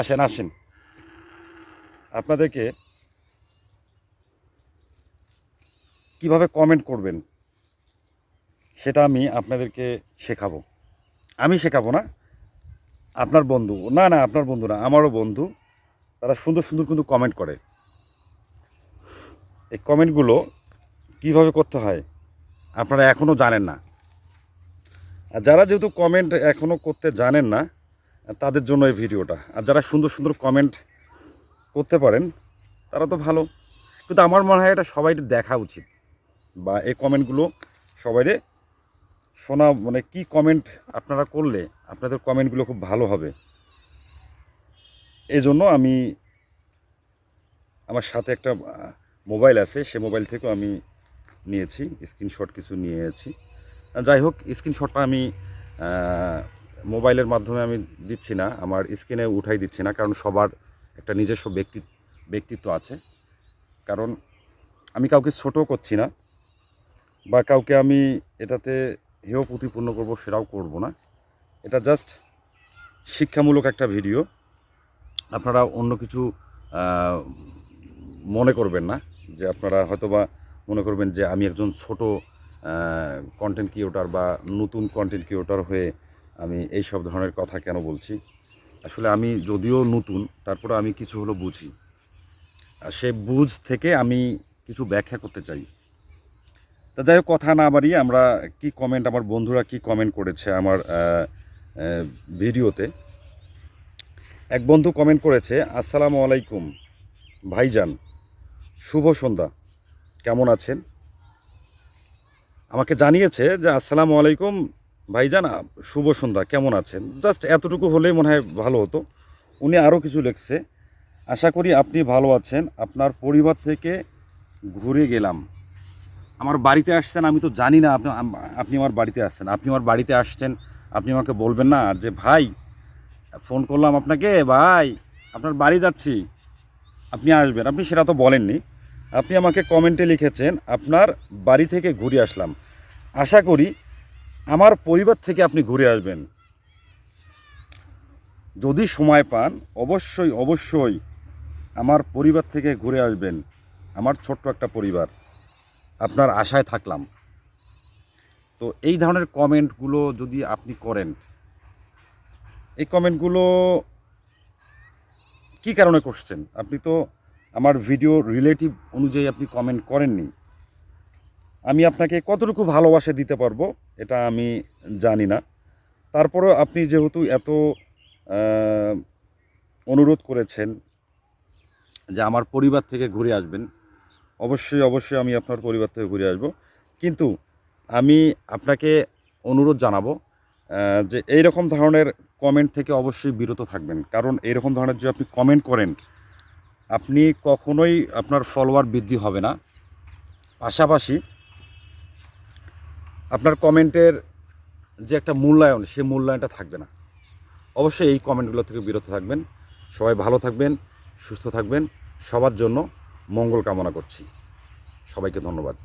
আসেন আসেন। আপনাদেরকে কীভাবে কমেন্ট করবেন, সেটা আমি আপনাদেরকে শেখাবো। আমি শেখাবো না, আপনার বন্ধু। না না, আপনার বন্ধু না, আমারও বন্ধু। তারা সুন্দর সুন্দর কিন্তু কমেন্ট করে। এই কমেন্টগুলো কীভাবে করতে হয়, আপনারা এখনও জানেন না। আর যারা যেহেতু কমেন্ট এখনও করতে জানেন না তাদের জন্য এই ভিডিওটা। আর যারা সুন্দর সুন্দর কমেন্ট করতে পারেন, তারা তো ভালো। কিন্তু আমার মনে হয় এটা সবাই দেখা উচিত। বা এই কমেন্টগুলো সবাইরে শোনা মানে কি কমেন্ট আপনারা করলে আপনাদের কমেন্টগুলো খুব ভালো হবে। এই জন্য আমি আমার সাথে একটা মোবাইল আছে, সে মোবাইল থেকেও আমি নিয়েছি স্ক্রিনশট কিছু নিয়েছি। যাই হোক স্ক্রিনশটটা আমি মোবাইলের মাধ্যমে আমি দিচ্ছি না, আমার স্ক্রিনে উঠাই দিচ্ছি না, কারণ সবার একটা নিজস্ব ব্যক্তি, ব্যক্তিত্ব আছে। কারণ আমি কাউকে ছোট করছি না, বা কাউকে আমি এটাতে হেয় প্রতিপূর্ণ করব সেটাও করব না। এটা জাস্ট শিক্ষামূলক একটা ভিডিও। আপনারা অন্য কিছু মনে করবেন না, যে আপনারা হয়তোবা মনে করবেন যে আমি একজন ছোট কন্টেন্ট ক্রিয়েটার বা নতুন কন্টেন্ট ক্রিয়েটর হয়ে আমি এই সব ধরনের কথা কেন বলছি? আসলে আমি যদিও নতুন, তারপরে আমি কিছু হলো বুঝি। আর সেই বুঝ থেকে আমি কিছু ব্যাখ্যা করতে চাই। তা যাই হোক, কথা না বাড়িয়ে আমরা কি কমেন্ট আমার বন্ধুরা কি কমেন্ট করেছে আমার ভিডিওতে? এক বন্ধু কমেন্ট করেছে, আসসালামু আলাইকুম, ভাইজান, শুভ সন্ধ্যা, কেমন আছেন? আমাকে জানিয়েছে যে, আসসালামু আলাইকুম ভাইজান শুভ সন্ধ্যা, কেমন আছেন? জাস্ট এতটুকু হলেই মনে হয় ভালো হতো। উনি আরও কিছু লিখছে। আশা করি আপনি ভালো আছেন। আপনার পরিবার থেকে ঘুরে গেলাম। আমার বাড়িতে আসছেন, আমি তো জানি না আপনি আপনি আমার বাড়িতে আসছেন। আপনি আমার বাড়িতে আসছেন, আপনি আমাকে বলবেন না যে, ভাই, ফোন করলাম আপনাকে, ভাই, আপনার বাড়ি যাচ্ছি। আপনি আসবেন। আপনি সেটা তো বলেননি। আপনি আমাকে কমেন্টে লিখেছেন, আপনার বাড়ি থেকে ঘুরে আসলাম। আশা করি আমার পরিবার থেকে আপনি ঘুরে আসবেন। যদি সময় পান, অবশ্যই অবশ্যই আমার পরিবার থেকে ঘুরে আসবেন। আমার ছোট্ট একটা পরিবার। আপনার আশায় থাকলাম। তো এই ধরনের কমেন্টগুলো যদি আপনি করেন, এই কমেন্টগুলো কি কারণে করছেন? আপনি তো আমার ভিডিও রিলেটিভ অনুযায়ী আপনি কমেন্ট করেননি। আমি আপনাকে কতটুকু ভালোবাসা দিতে পারব, এটা আমি জানি না। তারপরেও আপনি যেহেতু এত অনুরোধ করেছেন যে আমার পরিবার থেকে ঘুরে আসবেন, অবশ্যই অবশ্যই আমি আপনার পরিবার থেকে ঘুরে আসব। কিন্তু আমি আপনাকে অনুরোধ জানাব যে এই রকম ধরনের কমেন্ট থেকে অবশ্যই বিরত থাকবেন। কারণ এইরকম ধরনের যে আপনি কমেন্ট করেন, আপনি কখনোই আপনার ফলোয়ার বৃদ্ধি হবে না। পাশাপাশি আপনার কমেন্টের যে একটা মূল্যায়ন, সে মূল্যায়নটা থাকবে না। অবশ্যই এই কমেন্টগুলো থেকে বিরত থাকবেন। সবাই ভালো থাকবেন, সুস্থ থাকবেন। সবার জন্য মঙ্গল কামনা করছি। সবাইকে ধন্যবাদ।